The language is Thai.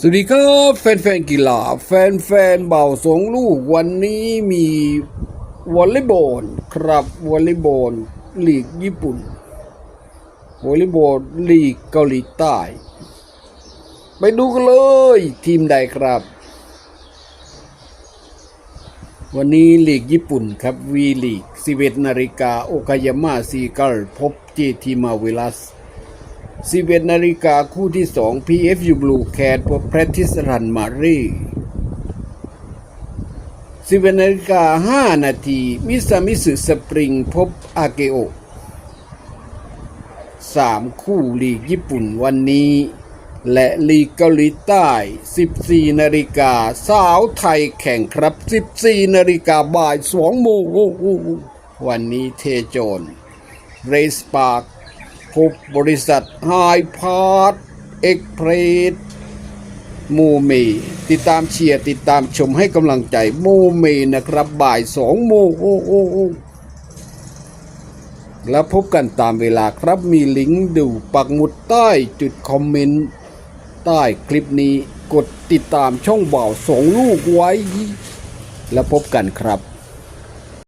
สวัสดีครับแฟนๆกีฬา แฟนๆเบาสองลูกวันนี้มีวอลเลย์บอลครับวอลเลย์บอลลีกญี่ปุ่นวอลเลย์บอลลีกเกาหลีใต้ ไปดูกันเลย ทีมใดครับ วันนี้ลีกญี่ปุ่นครับวีลีก11นาฬิกาโอคายาม่าซีกัลพบเจทีมาเวลัส 11นาฬิกาคู่ที่2 PFU Blue Cat พบแพทิสรันมารี11นาฬิกา5นาทีมิซามิสึสปริงพบอาเกโอ3คู่ลีกญี่ปุ่นวันนี้ และลีกเกาหลีใต้ 14 นาฬิกาสาวไทยแข่งครับ 14 นาฬิกาบ่าย2โมงวันนี้เทโจน เรสปาร์ คพบบริษัทไฮพาร์ทเอ็กเพรสโมเมติดตามเชียร์ติดตามชมให้กำลังใจโมเมนะครับบ่ายสองโมงโอ้โอ้โอ้แล้วพบกันตามเวลาครับมีลิงก์ดูปักหมุดใต้จุดคอมเมนต์ใต้คลิปนี้กดติดตามช่องบ่าวสองลูกไว้ แล้วพบกันครับ